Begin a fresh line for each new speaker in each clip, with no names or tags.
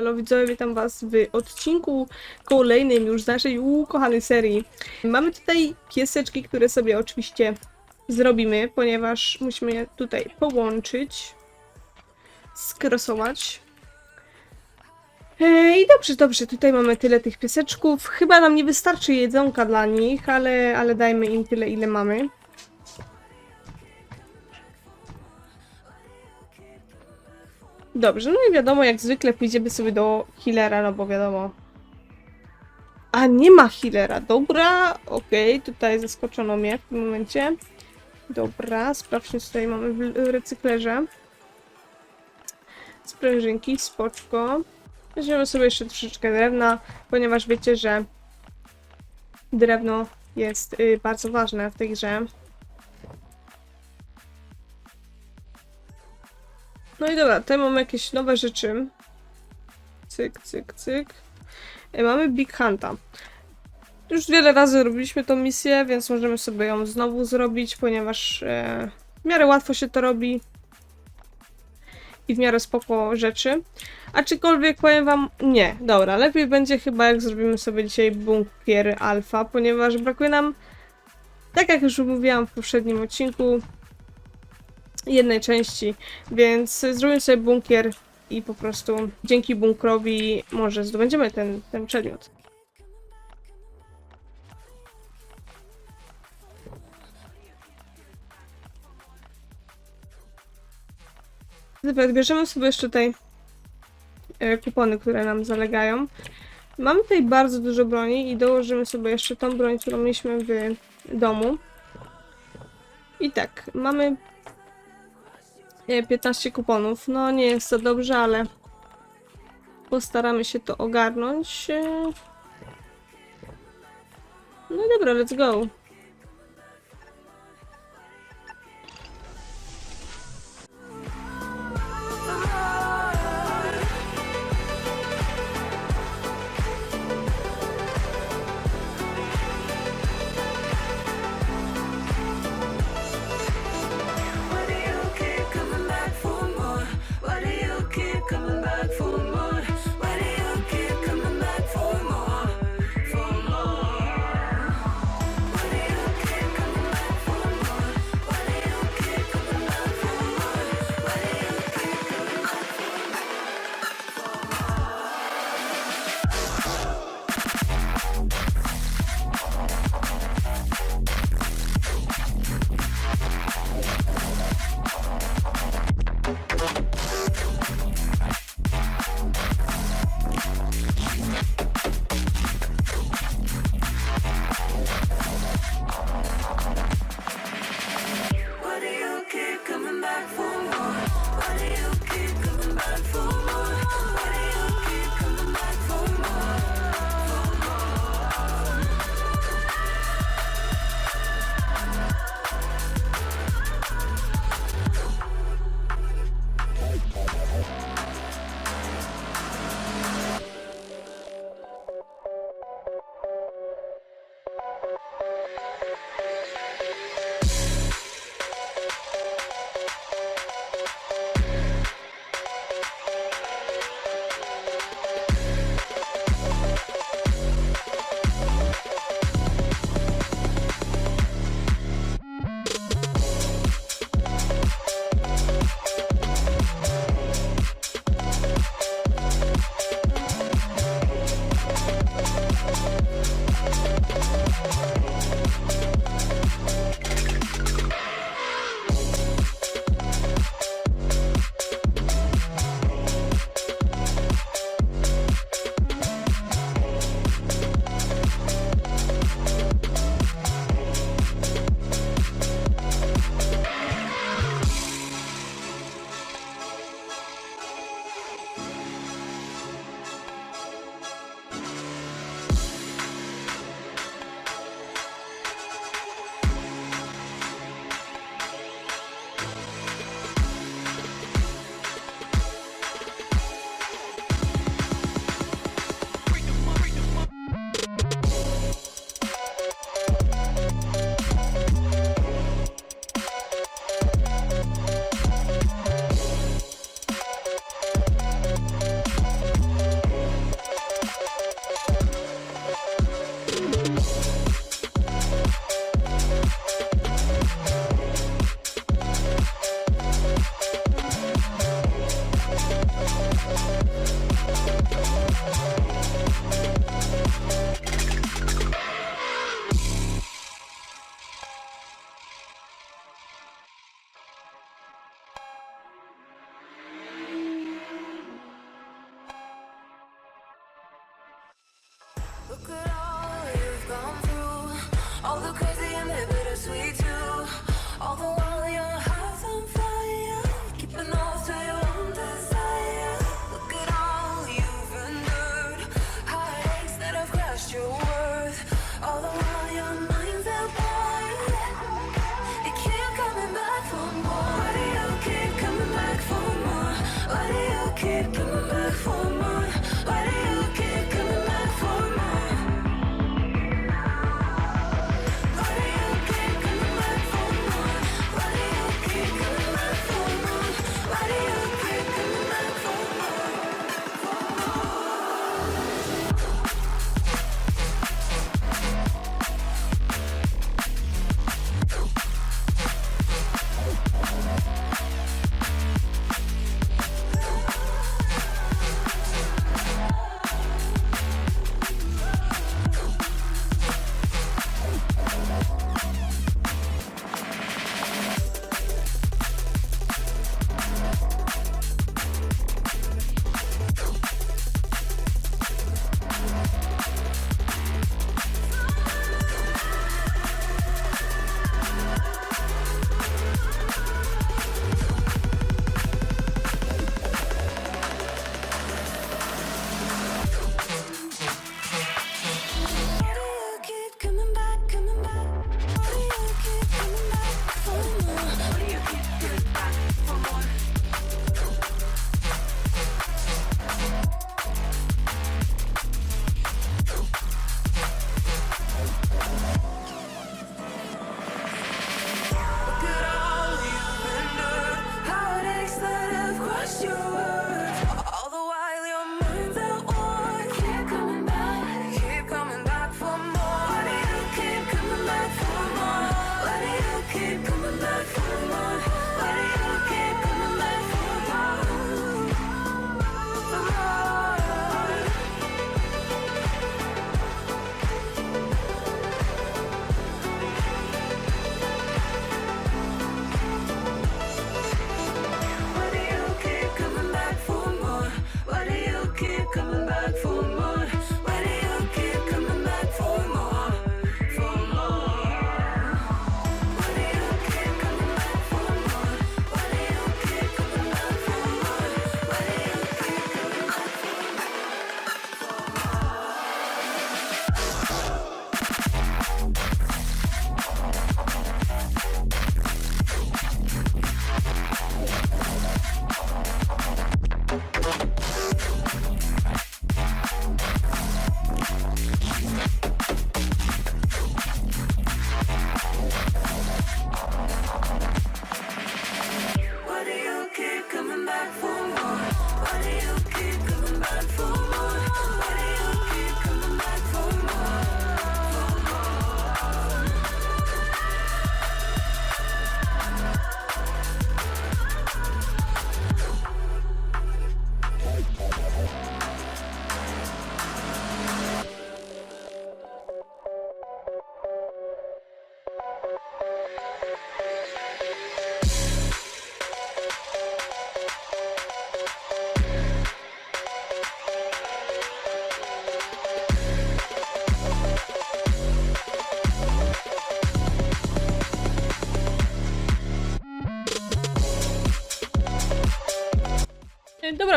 Halo widzowie, witam was w odcinku kolejnym już z naszej ukochanej serii. Mamy tutaj pieseczki, które sobie oczywiście zrobimy, ponieważ musimy je tutaj połączyć, skrosować. Ej, dobrze, dobrze, tutaj mamy tyle tych pieseczków. Chyba nam nie wystarczy jedzonka dla nich, ale, ale dajmy im tyle, ile mamy. Dobrze, no i wiadomo, jak zwykle pójdziemy sobie do healera, no bo wiadomo. A nie ma healera, dobra, okej, tutaj zaskoczono mnie w tym momencie. Dobra, sprawdźmy, co tutaj mamy w recyklerze. Sprężynki, spoczko. Weźmiemy sobie jeszcze troszeczkę drewna, ponieważ wiecie, że drewno jest y, bardzo ważne w tej grze. No i dobra, tutaj mamy jakieś nowe rzeczy. Cyk, cyk, cyk. E, Mamy Big Hunta. Już wiele razy robiliśmy tą misję, więc możemy sobie ją znowu zrobić, ponieważ e, w miarę łatwo się to robi. I w miarę spoko rzeczy. Aczkolwiek powiem wam, nie, dobra, lepiej będzie chyba jak zrobimy sobie dzisiaj bunkier alfa, ponieważ brakuje nam, tak jak już mówiłam w poprzednim odcinku, jednej części, więc zrobimy sobie bunkier i po prostu dzięki bunkrowi może zdobędziemy ten, ten przedmiot. Bierzemy sobie jeszcze tutaj e, kupony, które nam zalegają. Mamy tutaj bardzo dużo broni i dołożymy sobie jeszcze tą broń, którą mieliśmy w domu. I tak, mamy 15 kuponów. No nie jest to dobrze, ale postaramy się to ogarnąć. No dobra, let's go.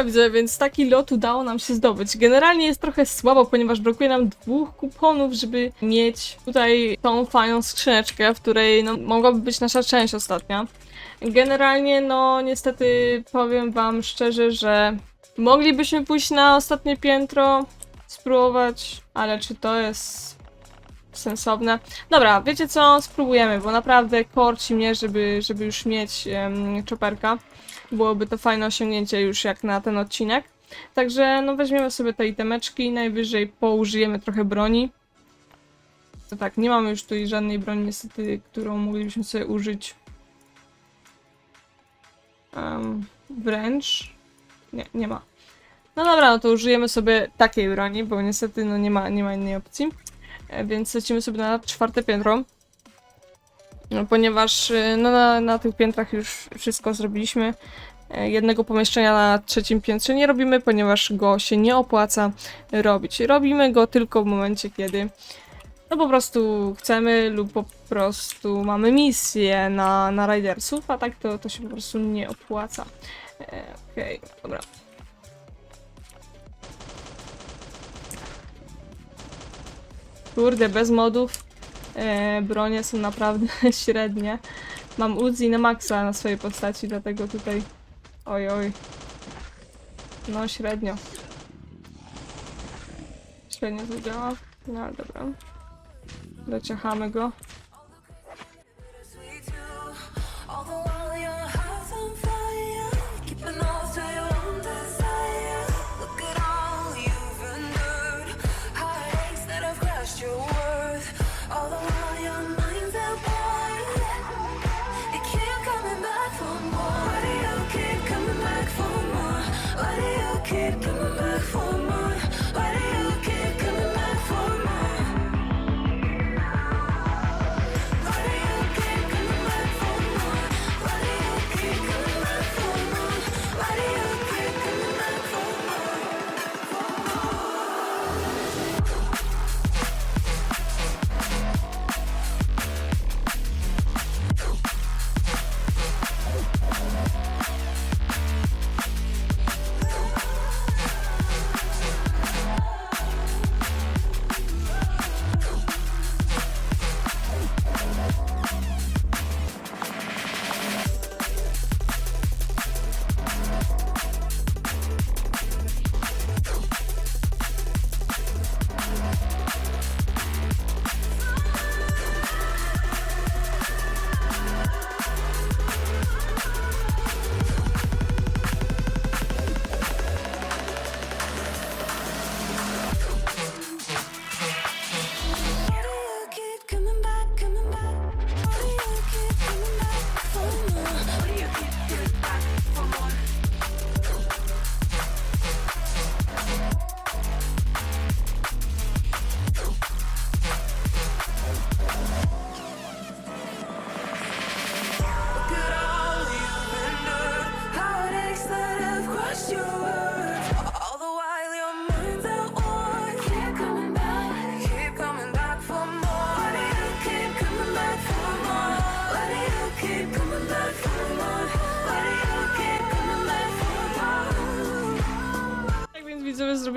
widzę, więc taki lot udało nam się zdobyć. Generalnie jest trochę słabo, ponieważ brakuje nam dwóch kuponów, żeby mieć tutaj tą fajną skrzyneczkę, w której no, mogłaby być nasza część ostatnia. Generalnie, no niestety powiem wam szczerze, że moglibyśmy pójść na ostatnie piętro, spróbować, ale czy to jest sensowne. Dobra, wiecie co? Spróbujemy, bo naprawdę korci mnie, żeby, żeby już mieć um, czoperka. Byłoby to fajne osiągnięcie już jak na ten odcinek. Także no weźmiemy sobie te itemeczki, najwyżej poużyjemy trochę broni. To tak, nie mamy już tu żadnej broni niestety, którą moglibyśmy sobie użyć. Um, wręcz. Nie, nie ma. No dobra, no to użyjemy sobie takiej broni, bo niestety no nie ma, nie ma innej opcji. E, więc lecimy sobie na czwarte piętro. No, ponieważ y, no, na, na tych piętrach już wszystko zrobiliśmy. E, jednego pomieszczenia na trzecim piętrze nie robimy, ponieważ go się nie opłaca robić. Robimy go tylko w momencie, kiedy no po prostu chcemy lub po prostu mamy misję na, na ridersów, a tak to, to się po prostu nie opłaca. E, Okej, okay, dobra. Kurde, bez modów e, bronie są naprawdę średnie. Mam Uzi na maksa na swojej postaci, dlatego tutaj... Oj, oj. No, średnio. Średnio to działa. No, dobra. Dociachamy go.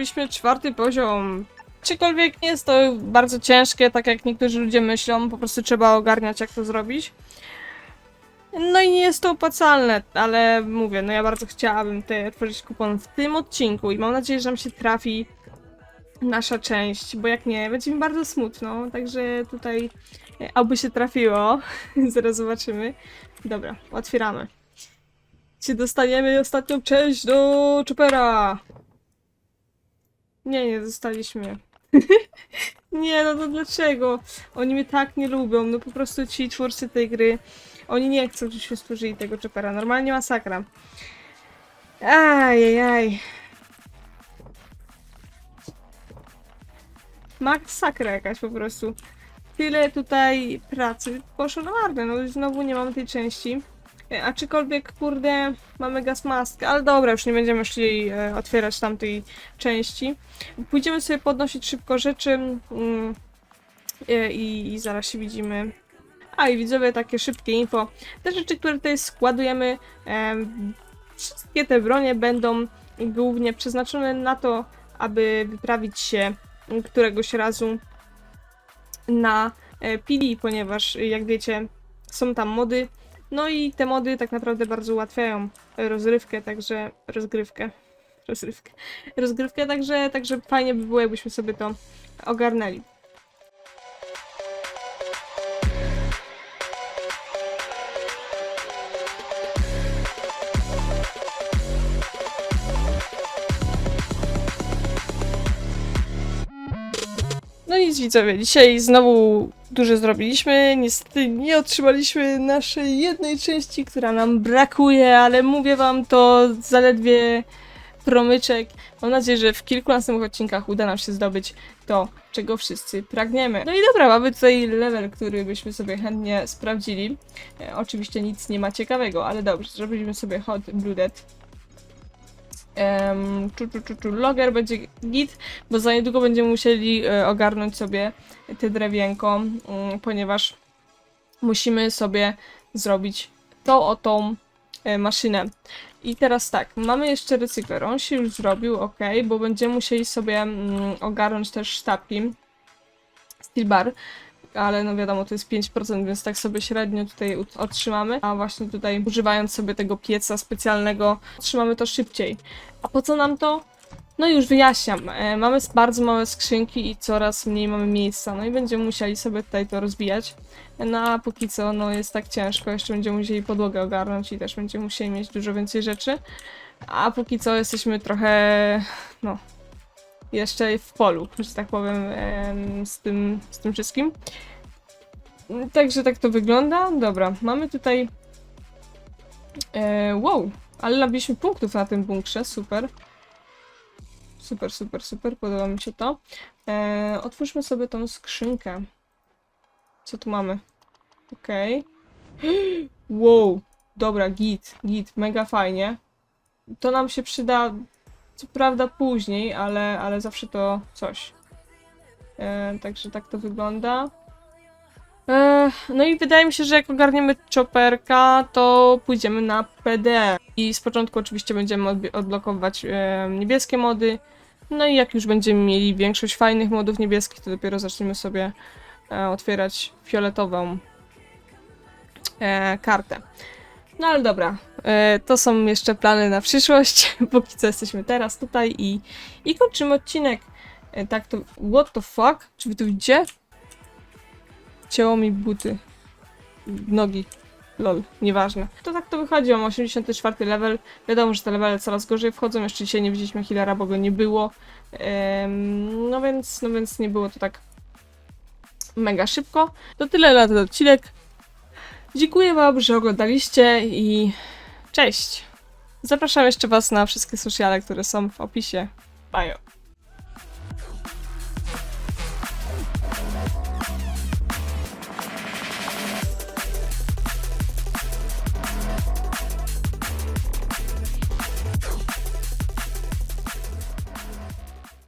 Zrobiliśmy czwarty poziom. Aczkolwiek nie jest to bardzo ciężkie, tak jak niektórzy ludzie myślą, po prostu trzeba ogarniać jak to zrobić. No i nie jest to opłacalne, ale mówię, no ja bardzo chciałabym tutaj otworzyć kupon w tym odcinku i mam nadzieję, że nam się trafi nasza część, bo jak nie, będzie mi bardzo smutno, także tutaj e, oby się trafiło, zaraz zobaczymy. Dobra, otwieramy. Czy dostaniemy ostatnią część do Chopera? Nie, nie dostaliśmy. nie, no to dlaczego? Oni mnie tak nie lubią, no po prostu ci twórcy tej gry, oni nie chcą, żebyśmy stworzyli tego Chopera. Normalnie masakra. Ajajaj. Masakra jakaś po prostu. Tyle tutaj pracy poszło na marne, no i znowu nie mamy tej części. E, Aczkolwiek, kurde, mamy gaz maskę, ale dobra, już nie będziemy szli e, otwierać tamtej części. Pójdziemy sobie podnosić szybko rzeczy mm, e, i, i zaraz się widzimy. A i widzowie, takie szybkie info. Te rzeczy, które tutaj składujemy, em, wszystkie te bronie będą głównie przeznaczone na to, aby wyprawić się któregoś razu na PD, ponieważ jak wiecie, są tam mody. No i te mody tak naprawdę bardzo ułatwiają rozrywkę, także rozgrywkę. Rozrywkę. Rozgrywkę, także, także fajnie by było, jakbyśmy sobie to ogarnęli. Nic widzowie, dzisiaj znowu dużo zrobiliśmy. Niestety nie otrzymaliśmy naszej jednej części, która nam brakuje, ale mówię wam to zaledwie promyczek. Mam nadzieję, że w kilku następnych odcinkach uda nam się zdobyć to, czego wszyscy pragniemy. No i dobra, mamy tutaj level, który byśmy sobie chętnie sprawdzili. E, oczywiście nic nie ma ciekawego, ale dobrze, zrobiliśmy sobie hot blooded. Um, czu, czu, czu, czu. Logger będzie git, bo za niedługo będziemy musieli e, ogarnąć sobie te drewienko, mm, ponieważ musimy sobie zrobić tą o tą e, maszynę. I teraz tak, mamy jeszcze recykler. On się już zrobił, ok, bo będziemy musieli sobie mm, ogarnąć też sztabki. Steel bar, ale no wiadomo, to jest 5%, więc tak sobie średnio tutaj ut- otrzymamy. A właśnie tutaj używając sobie tego pieca specjalnego, otrzymamy to szybciej. A po co nam to? No już wyjaśniam. E, mamy bardzo małe skrzynki i coraz mniej mamy miejsca, no i będziemy musieli sobie tutaj to rozbijać. No a póki co, no jest tak ciężko, jeszcze będziemy musieli podłogę ogarnąć i też będziemy musieli mieć dużo więcej rzeczy. A póki co jesteśmy trochę, no, jeszcze w polu, że tak powiem, em, z tym, z tym wszystkim. Także tak to wygląda. Dobra, mamy tutaj. E, wow, ale nabiliśmy punktów na tym bunkrze, super. Super, super, super, podoba mi się to. E, otwórzmy sobie tą skrzynkę. Co tu mamy? Okej. Wow, dobra, git, git, mega fajnie. To nam się przyda, co prawda później, ale, ale zawsze to coś. E, także tak to wygląda. E, no i wydaje mi się, że jak ogarniemy chopperka, to pójdziemy na PD. I z początku oczywiście będziemy odblokowywać e, niebieskie mody. No i jak już będziemy mieli większość fajnych modów niebieskich, to dopiero zaczniemy sobie e, otwierać fioletową e, kartę. No ale dobra, e, to są jeszcze plany na przyszłość. Póki co jesteśmy teraz tutaj i, i kończymy odcinek. E, tak to. What the fuck? Czy wy tu widzicie? Cięło mi buty. Nogi. Lol, nieważne. To tak to wychodzi, mam 84 level. Wiadomo, że te levele coraz gorzej wchodzą. Jeszcze dzisiaj nie widzieliśmy healera, bo go nie było. No więc, no więc nie było to tak mega szybko. To tyle na ten odcinek. Dziękuję Wam, że oglądaliście i cześć! Zapraszam jeszcze Was na wszystkie sociale, które są w opisie. Bye!